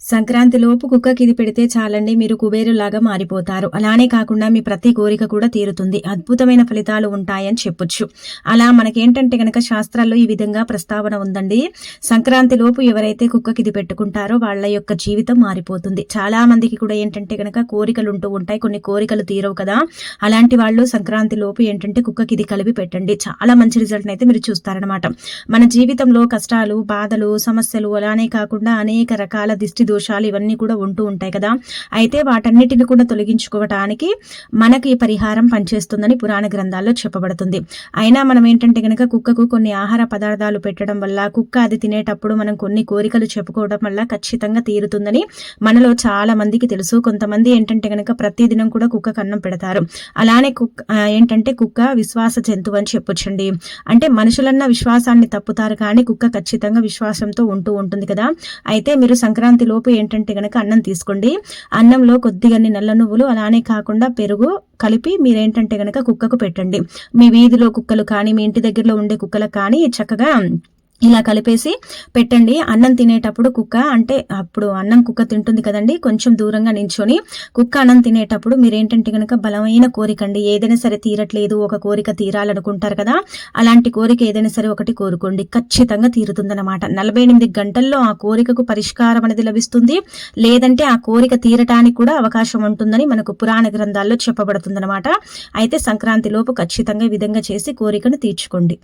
సంక్రాంతి లోపు కుక్కకి ఇది పెడితే చాలండి మీరు కుబేరులాగా మారిపోతారు. అలానే కాకుండా మీ ప్రతి కోరిక కూడా తీరుతుంది. అద్భుతమైన ఫలితాలు ఉంటాయని చెప్పొచ్చు. అలా మనకేంటంటే గనక శాస్త్రాల్లో ఈ విధంగా ప్రస్తావన ఉందండి. సంక్రాంతి లోపు ఎవరైతే కుక్కకి ఇది పెట్టుకుంటారో వాళ్ళ యొక్క జీవితం మారిపోతుంది. చాలా మందికి కూడా ఏంటంటే గనక కోరికలు ఉంటూ ఉంటాయి. కొన్ని కోరికలు తీరవు కదా. అలాంటి వాళ్ళు సంక్రాంతి లోపు ఏంటంటే కుక్కకి ఇది కలిపి పెట్టండి. చాలా మంచి రిజల్ట్ అయితే మీరు చూస్తారనమాట మన జీవితంలో కష్టాలు బాధలు సమస్యలు అలానే కాకుండా అనేక రకాల దిష్టి దోషాలు ఇవన్నీ కూడా ఉంటూ ఉంటాయి కదా. అయితే వాటన్నిటిని కూడా తొలగించుకోవటానికి మనకి ఈ పరిహారం పనిచేస్తుందని పురాణ గ్రంథాల్లో చెప్పబడుతుంది. అయినా మనం ఏంటంటే కనుక కుక్కకు కొన్ని ఆహార పదార్థాలు పెట్టడం వల్ల కుక్క అది తినేటప్పుడు మనం కొన్ని కోరికలు చెప్పుకోవడం వల్ల ఖచ్చితంగా తీరుతుందని మనలో చాలా మందికి తెలుసు. కొంతమంది ఏంటంటే కనుక ప్రతిదినం కూడా కుక్క కన్నం పెడతారు. అలానే కుక్క ఏంటంటే కుక్క విశ్వాస జంతువు అని చెప్పొచ్చండి. అంటే మనుషులన్న విశ్వాసాన్ని తప్పుతారు కానీ కుక్క ఖచ్చితంగా విశ్వాసంతో ఉంటూ ఉంటుంది కదా. అయితే మీరు సంక్రాంతిలో లోపు ఏంటంటే గనక అన్నం తీసుకోండి. అన్నంలో కొద్దిగా నల్ల నువ్వులు అలానే కాకుండా పెరుగు కలిపి మీరేంటంటే గనక కుక్కకు పెట్టండి. మీ వీధిలో కుక్కలు కానీ మీ ఇంటి దగ్గరలో ఉండే కుక్కలకు కానీ చక్కగా ఇలా కలిపేసి పెట్టండి. అన్నం తినేటప్పుడు కుక్క అంటే అప్పుడు అన్నం కుక్క తింటుంది కదండి. కొంచెం దూరంగా నించొని కుక్క అన్నం తినేటప్పుడు మీరేంటంటే కనుక బలమైన కోరిక అండి. ఏదైనా సరే తీరట్లేదు ఒక కోరిక తీరాలనుకుంటారు కదా అలాంటి కోరిక ఏదైనా సరే ఒకటి కోరుకోండి. ఖచ్చితంగా తీరుతుందన్నమాట. నలభై ఎనిమిది గంటల్లో ఆ కోరికకు పరిష్కారం అనేది లభిస్తుంది. లేదంటే ఆ కోరిక తీరటానికి కూడా అవకాశం ఉంటుందని మనకు పురాణ గ్రంథాల్లో చెప్పబడుతుందన్నమాట. అయితే సంక్రాంతి లోపు ఖచ్చితంగా ఈ విధంగా చేసి కోరికను తీర్చుకోండి.